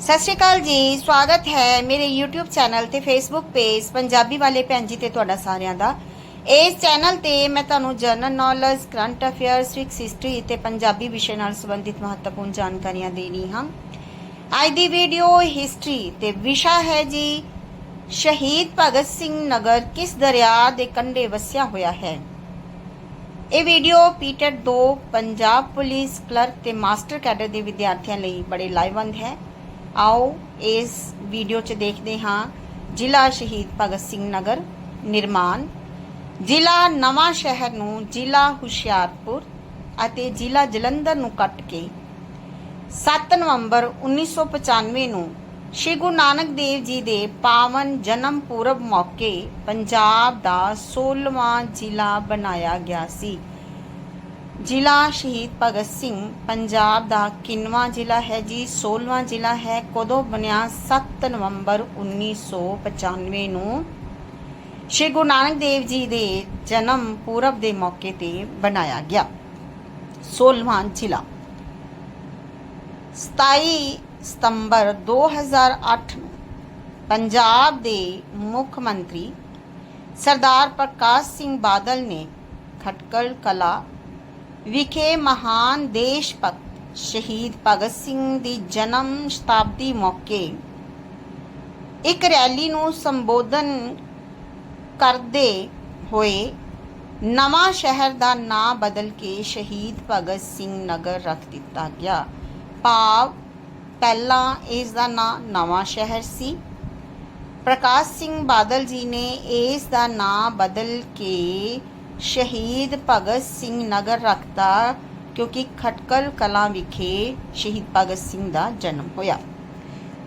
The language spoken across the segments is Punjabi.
ਸਤਿ ਸ਼੍ਰੀ ਅਕਾਲ ਜੀ, ਸਵਾਗਤ ਹੈ ਮੇਰੇ YouTube ਚੈਨਲ ਤੇ Facebook ਪੇਜ ਪੰਜਾਬੀ ਵਾਲੇ ਭੈਣ ਜੀ ਤੇ ਤੁਹਾਡਾ ਸਾਰਿਆਂ ਦਾ। ਇਸ ਚੈਨਲ ਤੇ ਮੈਂ ਤੁਹਾਨੂੰ general knowledge current affairs civics history ਤੇ ਪੰਜਾਬੀ ਵਿਸ਼ੇ ਨਾਲ ਸੰਬੰਧਿਤ ਮਹੱਤਵਪੂਰਨ ਜਾਣਕਾਰੀਆਂ ਦੇ ਰਹੀ ਹਾਂ। ਅੱਜ ਦੀ ਵੀਡੀਓ ਹਿਸਟਰੀ ਤੇ ਵਿਸ਼ਾ ਹੈ ਜੀ, ਸ਼ਹੀਦ ਭਗਤ ਸਿੰਘ ਨਗਰ ਕਿਸ ਦਰਿਆ ਦੇ ਕੰਢੇ ਵਸਿਆ ਹੋਇਆ ਹੈ। ਇਹ ਵੀਡੀਓ ਪੀਟਰ 2 ਪੰਜਾਬ ਪੁਲਿਸ ਕਲਰਕ ਤੇ ਮਾਸਟਰ ਕੈਡਰ ਦੇ ਵਿਦਿਆਰਥੀਆਂ ਲਈ ਬੜੇ ਲਾਹੇਵੰਦ ਹੈ। ਆਓ ਇਸ ਵੀਡੀਓ 'ਚ ਦੇਖਦੇ ਹਾਂ ਜ਼ਿਲ੍ਹਾ ਸ਼ਹੀਦ ਭਗਤ ਸਿੰਘ ਨਗਰ ਨਿਰਮਾਣ, ਜ਼ਿਲ੍ਹਾ ਨਵਾਂ ਸ਼ਹਿਰ ਨੂੰ ਜ਼ਿਲ੍ਹਾ ਹੁਸ਼ਿਆਰਪੁਰ ਅਤੇ ਜ਼ਿਲ੍ਹਾ ਜਲੰਧਰ ਨੂੰ ਕੱਟ ਕੇ। 7 ਨਵੰਬਰ 1995 ਨੂੰ ਸ਼੍ਰੀ ਗੁਰੂ ਨਾਨਕ ਦੇਵ ਜੀ ਦੇ ਪਾਵਨ ਜਨਮ ਪੁਰਬ ਮੌਕੇ ਪੰਜਾਬ ਦਾ 16ਵਾਂ ਜ਼ਿਲ੍ਹਾ ਬਣਾਇਆ ਗਿਆ ਸੀ। ਜ਼ਿਲ੍ਹਾ ਸ਼ਹੀਦ ਭਗਤ ਸਿੰਘ ਪੰਜਾਬ ਦਾ ਕਿੰਨਵਾਂ ਜ਼ਿਲ੍ਹਾ ਹੈ ਜੀ? 16ਵਾਂ ਜ਼ਿਲ੍ਹਾ ਹੈ। ਕਦੋਂ ਬਣਿਆ? 7 ਨਵੰਬਰ 1995 ਨੂੰ। ਸ਼੍ਰੀ ਗੁਰੂ ਨਾਨਕ ਦੇਵ ਜੀ ਦੇ ਜਨਮ ਪੁਰਬ ਦੇ ਮੌਕੇ ਤੇ ਬਣਾਇਆ ਗਿਆ। 16ਵਾਂ ਜ਼ਿਲ੍ਹਾ। 27 ਸਤੰਬਰ 2008 ਨੂੰ ਪੰਜਾਬ ਦੇ ਮੁੱਖ ਮੰਤਰੀ ਸਰਦਾਰ ਪ੍ਰਕਾਸ਼ ਸਿੰਘ ਬਾਦਲ ਨੇ ਖਟਕਲ ਕਲਾ ਵਿਖੇ ਮਹਾਨ ਦੇਸ਼ ਭਗਤ ਸ਼ਹੀਦ ਭਗਤ ਸਿੰਘ ਦੀ ਜਨਮ ਸ਼ਤਾਬਦੀ ਮੌਕੇ ਇੱਕ ਰੈਲੀ ਨੂੰ ਸੰਬੋਧਨ ਕਰਦੇ ਹੋਏ ਨਵਾਂ ਸ਼ਹਿਰ ਦਾ ਨਾਂ ਬਦਲ ਕੇ ਸ਼ਹੀਦ ਭਗਤ ਸਿੰਘ ਨਗਰ ਰੱਖ ਦਿੱਤਾ ਗਿਆ। ਭਾਵ ਪਹਿਲਾਂ ਇਸ ਦਾ ਨਾਂ ਨਵਾਂ ਸ਼ਹਿਰ ਸੀ। ਪ੍ਰਕਾਸ਼ ਸਿੰਘ ਬਾਦਲ ਜੀ ਨੇ ਇਸ ਦਾ ਨਾਂ ਬਦਲ ਕੇ ਸ਼ਹੀਦ ਭਗਤ ਸਿੰਘ ਨਗਰ ਰੱਖਦਾ, ਕਿਉਂਕਿ ਖਟਕਲ ਕਲਾਂ ਵਿਖੇ ਸ਼ਹੀਦ ਭਗਤ ਸਿੰਘ ਦਾ ਜਨਮ ਹੋਇਆ।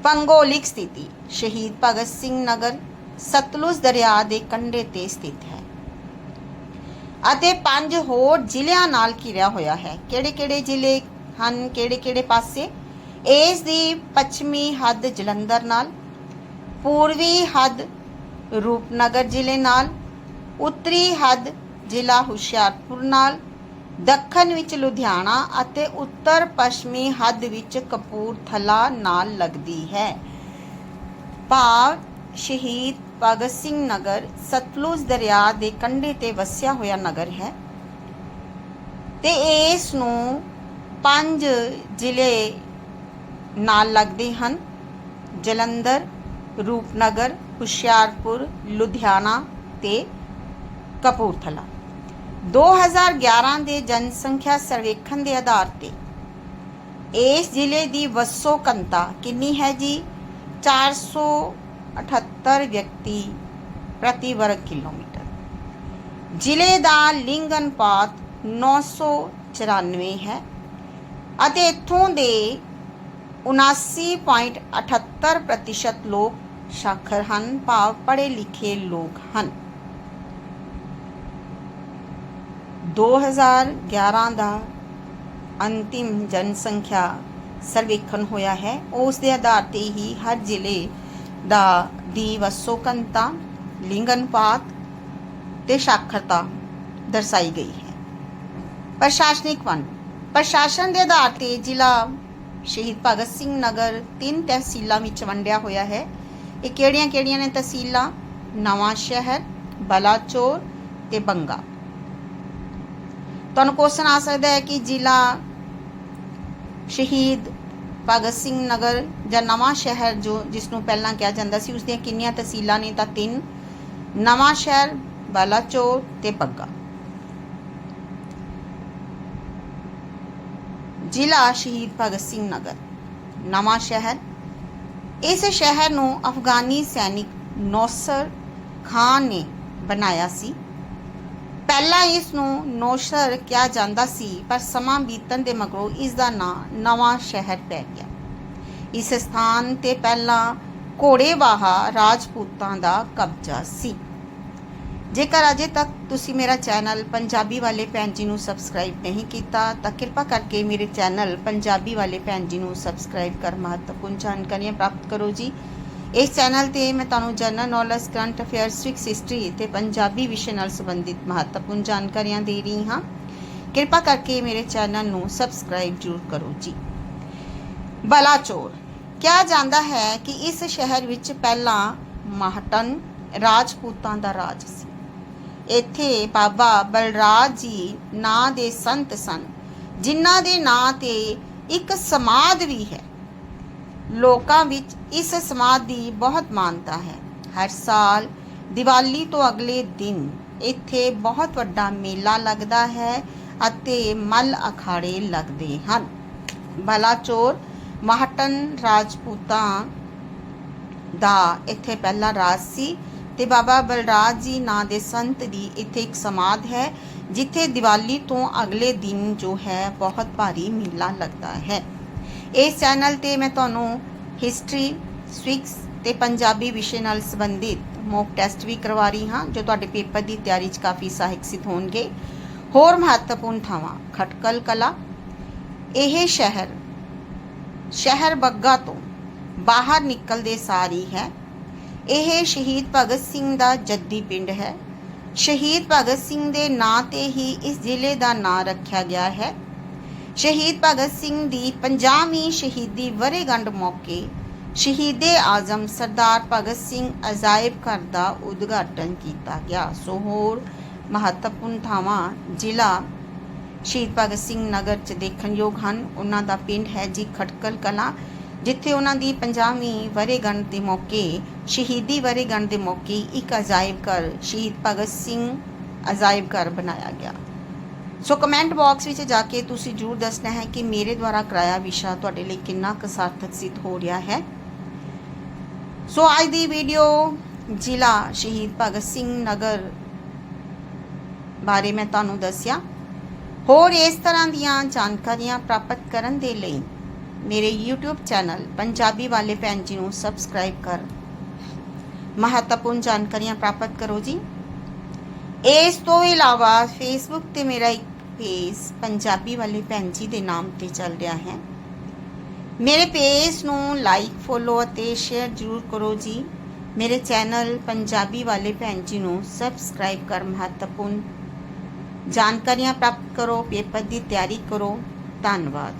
ਭੰਗੋਲਿਕ ਸਥਿਤੀ, ਸ਼ਹੀਦ ਭਗਤ ਸਿੰਘ ਨਗਰ ਸਤਲੁਜ ਦਰਿਆ ਦੇ ਕੰਢੇ ਤੇ ਸਥਿਤ ਹੈ। ਅਤੇ ਪੰਜ ਹੋਰ ਜ਼ਿਲ੍ਹਿਆਂ ਨਾਲ ਘਿਰਿਆ ਹੋਇਆ ਹੈ। ਕਿਹੜੇ-ਕਿਹੜੇ ਜ਼ਿਲ੍ਹੇ ਹਨ, ਕਿਹੜੇ-ਕਿਹੜੇ ਪਾਸੇ? ਇਸ ਦੀ ਪੱਛਮੀ ਹੱਦ ਜਲੰਧਰ ਨਾਲ ਪੂਰਬੀ ਹੱਦ ਰੂਪਨਗਰ ਜ਼ਿਲ੍ਹੇ ਨਾਲ, ਉੱਤਰੀ ਹੱਦ ਜ਼ਿਲ੍ਹਾ ਹੁਸ਼ਿਆਰਪੁਰ ਨਾਲ, ਦੱਖਣ ਵਿੱਚ ਲੁਧਿਆਣਾ ਅਤੇ ਉੱਤਰ ਪੱਛਮੀ ਹੱਦ ਵਿੱਚ ਕਪੂਰਥਲਾ ਨਾਲ ਲੱਗਦੀ ਹੈ। ਭਾਵ ਸ਼ਹੀਦ ਭਗਤ ਸਿੰਘ ਨਗਰ ਸਤਲੁਜ ਦਰਿਆ ਦੇ ਕੰਢੇ ਤੇ ਵਸਿਆ ਹੋਇਆ ਨਗਰ ਹੈ ਤੇ ਇਸ ਨੂੰ ਪੰਜ ਜ਼ਿਲ੍ਹੇ ਨਾਲ ਲੱਗਦੇ ਹਨ। ਜਲੰਧਰ, ਰੂਪਨਗਰ, ਹੁਸ਼ਿਆਰਪੁਰ, ਲੁਧਿਆਣਾ ਤੇ ਕਪੂਰਥਲਾ। 2011 ਦੇ ਜਨਸੰਖਿਆ ਸਰਵੇਖਣ ਦੇ ਆਧਾਰ ਤੇ ਇਸ ਜ਼ਿਲ੍ਹੇ ਦੀ ਵਸੋਂ ਕੰਤਾ ਕਿੰਨੀ ਹੈ ਜੀ? 478 ਵਿਅਕਤੀ ਪ੍ਰਤੀ ਵਰਗ ਕਿਲੋਮੀਟਰ। ਜ਼ਿਲ੍ਹੇ ਦਾ ਲਿੰਗ ਅਨੁਪਾਤ 994 ਹੈ ਅਤੇ ਇੱਥੋਂ ਦੇ 79.78% ਲੋਕ ਸਾਖਰ ਹਨ, ਭਾਵ ਪੜ੍ਹੇ ਲਿਖੇ ਲੋਕ ਹਨ। 2011 ਦਾ ਅੰਤਿਮ ਜਨਸੰਖਿਆ ਸਰਵੇਖਣ ਹੋਇਆ ਹੈ। ਉਸ ਦੇ ਆਧਾਰ ਤੇ ਹੀ ਹਰ ਜ਼ਿਲ੍ਹੇ ਦਾ ਦੀ ਵਸੋਕੰਤਾ ਲਿੰਗ ਅਨੁਪਾਤ ਤੇ ਸਾਖਰਤਾ ਦਰਸਾਈ ਗਈ ਹੈ। ਪ੍ਰਸ਼ਾਸਨਿਕ ਵੰਡ ਪ੍ਰਸ਼ਾਸਨ ਦੇ ਆਧਾਰ ਤੇ ਜ਼ਿਲ੍ਹਾ ਸ਼ਹੀਦ ਭਗਤ ਸਿੰਘ ਨਗਰ ਤਿੰਨ ਤਹਿਸੀਲਾਂ ਵਿੱਚ ਵੰਡਿਆ ਹੋਇਆ ਹੈ। ਇਹ ਕਿਹੜੀਆਂ-ਕਿਹੜੀਆਂ ਨੇ ਤਹਿਸੀਲਾਂ? ਨਵਾਂ ਸ਼ਹਿਰ ਬਲਾਚੌਰ ਤੇ ਬੰਗਾ। ਤੁਹਾਨੂੰ ਕੁਐਸਚਨ ਆ ਸਕਦਾ ਹੈ ਕਿ ਜ਼ਿਲ੍ਹਾ ਸ਼ਹੀਦ ਭਗਤ ਸਿੰਘ ਨਗਰ ਜਾਂ ਨਵਾਂ ਸ਼ਹਿਰ ਜੋ ਜਿਸ ਨੂੰ ਪਹਿਲਾਂ ਕਿਹਾ ਜਾਂਦਾ ਸੀ ਉਸ ਦੀਆਂ ਕਿੰਨੀਆਂ ਤਹਿਸੀਲਾਂ ਨੇ ਤਾਂ ਤਿੰਨ, ਨਵਾਂ ਸ਼ਹਿਰ, ਬਾਲਾਚੋਰ ਤੇ ਪੱਗਾ। ਜ਼ਿਲ੍ਹਾ ਸ਼ਹੀਦ ਭਗਤ ਸਿੰਘ ਨਗਰ, ਨਵਾਂ ਸ਼ਹਿਰ। ਇਸ ਸ਼ਹਿਰ ਨੂੰ ਅਫਗਾਨੀ ਸੈਨਿਕ ਨੌਸਰ ਖਾਨ ਨੇ ਬਣਾਇਆ ਸੀ। ਪਹਿਲਾਂ ਇਸ ਨੂੰ ਨੌਸ਼ਰ ਕਿਹਾ ਜਾਂਦਾ ਸੀ, ਪਰ ਸਮਾਂ ਬੀਤਣ ਦੇ ਮਗਰੋਂ ਇਸ ਦਾ ਨਾਂ ਨਵਾਂ ਸ਼ਹਿਰ ਪੈ ਗਿਆ। ਇਸ ਸਥਾਨ ਤੇ ਪਹਿਲਾਂ ਘੋੜੇਵਾਹਾ ਰਾਜਪੂਤਾਂ ਦਾ ਕਬਜ਼ਾ ਸੀ। ਜੇਕਰ ਅਜੇ ਤੱਕ ਤੁਸੀਂ ਮੇਰਾ ਚੈਨਲ ਪੰਜਾਬੀ ਵਾਲੇ ਭੈਣ ਜੀ ਨੂੰ ਸਬਸਕ੍ਰਾਈਬ ਨਹੀਂ ਕੀਤਾ, ਤਾਂ ਕਿਰਪਾ ਕਰਕੇ ਮੇਰੇ ਚੈਨਲ ਪੰਜਾਬੀ ਵਾਲੇ ਭੈਣ ਜੀ ਨੂੰ ਸਬਸਕ੍ਰਾਈਬ ਕਰ ਮਹੱਤਵਪੂਰਨ ਜਾਣਕਾਰੀਆਂ ਪ੍ਰਾਪਤ ਕਰੋ ਜੀ। ਇਸ ਚੈਨਲ ਤੇ ਮੈਂ ਤੁਹਾਨੂੰ general knowledge current affairs civics history ਤੇ ਪੰਜਾਬੀ ਵਿਸ਼ੇ ਨਾਲ ਸੰਬੰਧਿਤ ਮਹੱਤਵਪੂਰਨ ਜਾਣਕਾਰੀਆਂ ਦੇ ਰਹੀ ਹਾਂ। ਕਿਰਪਾ ਕਰਕੇ ਮੇਰੇ ਚੈਨਲ ਨੂੰ ਸਬਸਕ੍ਰਾਈਬ ਜ਼ਰੂਰ ਕਰੋ ਜੀ। ਬਲਾਚੌਰ। ਕਿਹਾ ਜਾਂਦਾ ਹੈ ਕਿ ਇਸ ਸ਼ਹਿਰ ਵਿੱਚ ਪਹਿਲਾਂ ਮਾਹਟਨ ਰਾਜਪੂਤਾਂ ਦਾ ਰਾਜ ਸੀ। ਇੱਥੇ ਬਾਬਾ ਬਲਰਾਜ ਜੀ ਨਾਂ ਦੇ ਸੰਤ ਸਨ, ਜਿਨ੍ਹਾਂ ਦੇ ਨਾਂ ਤੇ ਇੱਕ ਸਮਾਧ ਵੀ ਹੈ। ਲੋਕਾਂ ਵਿੱਚ ਇਸ ਸਮਾਧ ਦੀ ਬਹੁਤ ਮਾਨਤਾ ਹੈ। ਹਰ ਸਾਲ ਦੀਵਾਲੀ ਤੋਂ ਅਗਲੇ ਦਿਨ ਇੱਥੇ ਬਹੁਤ ਵੱਡਾ ਮੇਲਾ ਲੱਗਦਾ ਹੈ ਅਤੇ ਮੱਲ ਅਖਾੜੇ ਲੱਗਦੇ ਹਨ। ਬਲਾਚੋਰ, ਮਹਟਨ ਰਾਜਪੂਤਾਂ ਦਾ ਇੱਥੇ ਪਹਿਲਾ ਰਾਜ ਸੀ ਤੇ ਬਾਬਾ ਬਲਰਾਜ ਜੀ ਨਾਂ ਦੇ ਸੰਤ ਦੀ ਇੱਥੇ ਇੱਕ ਸਮਾਧ ਹੈ, ਜਿੱਥੇ ਦੀਵਾਲੀ ਤੋਂ ਅਗਲੇ ਦਿਨ ਜੋ ਹੈ ਬਹੁਤ ਭਾਰੀ ਮੇਲਾ ਲੱਗਦਾ ਹੈ। ਇਸ ਚੈਨਲ ਤੇ ਮੈਂ ਤੁਹਾਨੂੰ ਹਿਸਟਰੀ ਸਵਿਕਸ ਤੇ ਪੰਜਾਬੀ ਵਿਸ਼ੇ ਨਾਲ ਸੰਬੰਧਿਤ ਮੌਕ ਟੈਸਟ ਵੀ ਕਰਵਾ ਰਹੀ ਹਾਂ, ਜੋ ਤੁਹਾਡੇ ਪੇਪਰ ਦੀ ਤਿਆਰੀ 'ਚ ਕਾਫੀ ਸਹਾਇਕ ਸਿੱਧ ਹੋਣਗੇ। ਹੋਰ ਮਹੱਤਵਪੂਰਨ ਥਾਵਾਂ, ਖਟਕਲ ਕਲਾ। ਇਹ ਸ਼ਹਿਰ ਸ਼ਹਿਰ ਬੱਗਾ ਤੋਂ ਬਾਹਰ ਨਿਕਲਦੇ ਸਾਰੀ ਹੈ। ਇਹ ਸ਼ਹੀਦ ਭਗਤ ਸਿੰਘ ਦਾ ਜੱਦੀ ਪਿੰਡ ਹੈ। ਸ਼ਹੀਦ ਭਗਤ ਸਿੰਘ ਦੇ ਨਾਂ ਤੇ ਹੀ ਇਸ ਜ਼ਿਲ੍ਹੇ ਦਾ ਨਾਂ ਰੱਖਿਆ ਗਿਆ ਹੈ। ਸ਼ਹੀਦ ਭਗਤ ਸਿੰਘ ਦੀ 50ਵੀਂ ਸ਼ਹੀਦੀ ਵਰ੍ਹੇਗੰਢ ਮੌਕੇ ਸ਼ਹੀਦੇ ਆਜ਼ਮ ਸਰਦਾਰ ਭਗਤ ਸਿੰਘ ਅਜਾਇਬ ਘਰ ਦਾ ਉਦਘਾਟਨ ਕੀਤਾ ਗਿਆ। ਸੋ ਹੋਰ ਮਹੱਤਵਪੂਰਨ ਥਾਵਾਂ ਜ਼ਿਲ੍ਹਾ ਸ਼ਹੀਦ ਭਗਤ ਸਿੰਘ ਨਗਰ ਚ ਦੇਖਣਯੋਗ ਹਨ। ਉਹਨਾਂ ਦਾ ਪਿੰਡ ਹੈ ਜੀ ਖਟਕਲ ਕਲਾਂ, ਜਿੱਥੇ ਉਹਨਾਂ ਦੀ 50ਵੀਂ ਵਰੇਗੰਢ ਦੇ ਮੌਕੇ, ਸ਼ਹੀਦੀ ਵਰ੍ਹੇਗੰਢ ਦੇ ਮੌਕੇ ਇੱਕ ਅਜਾਇਬ ਘਰ ਸ਼ਹੀਦ ਭਗਤ ਸਿੰਘ ਅਜਾਇਬ ਘਰ ਬਣਾਇਆ ਗਿਆ। ਸੋ ਕਮੈਂਟ ਬਾਕਸ ਵਿੱਚ ਜਾ ਕੇ ਤੁਸੀਂ ਜਰੂਰ ਦੱਸਣਾ ਹੈ ਕਿ ਮੇਰੇ ਦੁਆਰਾ ਕਰਾਇਆ ਵਿਸ਼ਾ ਤੁਹਾਡੇ ਲਈ ਕਿੰਨਾ ਕੁ ਸਾਰਥਕ ਸਿੱਧ ਹੋ ਰਿਹਾ ਹੈ। ਸੋ ਅੱਜ ਦੀ ਵੀਡੀਓ ਜ਼ਿਲ੍ਹਾ ਸ਼ਹੀਦ ਭਗਤ ਸਿੰਘ ਨਗਰ ਬਾਰੇ ਮੈਂ ਤੁਹਾਨੂੰ ਦੱਸਿਆ। ਹੋਰ ਇਸ ਤਰ੍ਹਾਂ ਦੀਆਂ ਜਾਣਕਾਰੀਆਂ ਪ੍ਰਾਪਤ ਕਰਨ ਦੇ ਲਈ ਮੇਰੇ YouTube ਚੈਨਲ ਪੰਜਾਬੀ ਵਾਲੇ ਭੈਣ ਜੀ ਨੂੰ ਸਬਸਕ੍ਰਾਈਬ ਕਰ। ਮਹੱਤਵਪੂਰਨ ਜਾਣਕਾਰੀਆਂ ਪ੍ਰਾਪਤ ਕਰੋ ਜੀ। ਇਸ ਤੋਂ ਇਲਾਵਾ Facebook ਤੇ ਮੇਰਾ ਇੱਕ ਪੇਜ ਪੰਜਾਬੀ ਵਾਲੇ ਭੈਣ ਜੀ ਦੇ ਨਾਮ ਤੇ ਚੱਲ ਰਿਹਾ ਹੈ। ਮੇਰੇ ਪੇਜ ਨੂੰ ਲਾਈਕ ਫੋਲੋ ਅਤੇ ਸ਼ੇਅਰ ਜ਼ਰੂਰ ਕਰੋ ਜੀ। ਮੇਰੇ ਚੈਨਲ ਪੰਜਾਬੀ ਵਾਲੇ ਭੈਣ ਜੀ ਨੂੰ ਸਬਸਕ੍ਰਾਈਬ ਕਰ ਮਹੱਤਵਪੂਰਨ ਜਾਣਕਾਰੀਆਂ ਪ੍ਰਾਪਤ ਕਰੋ, ਪੇਪਰ ਦੀ ਤਿਆਰੀ ਕਰੋ। ਧੰਨਵਾਦ।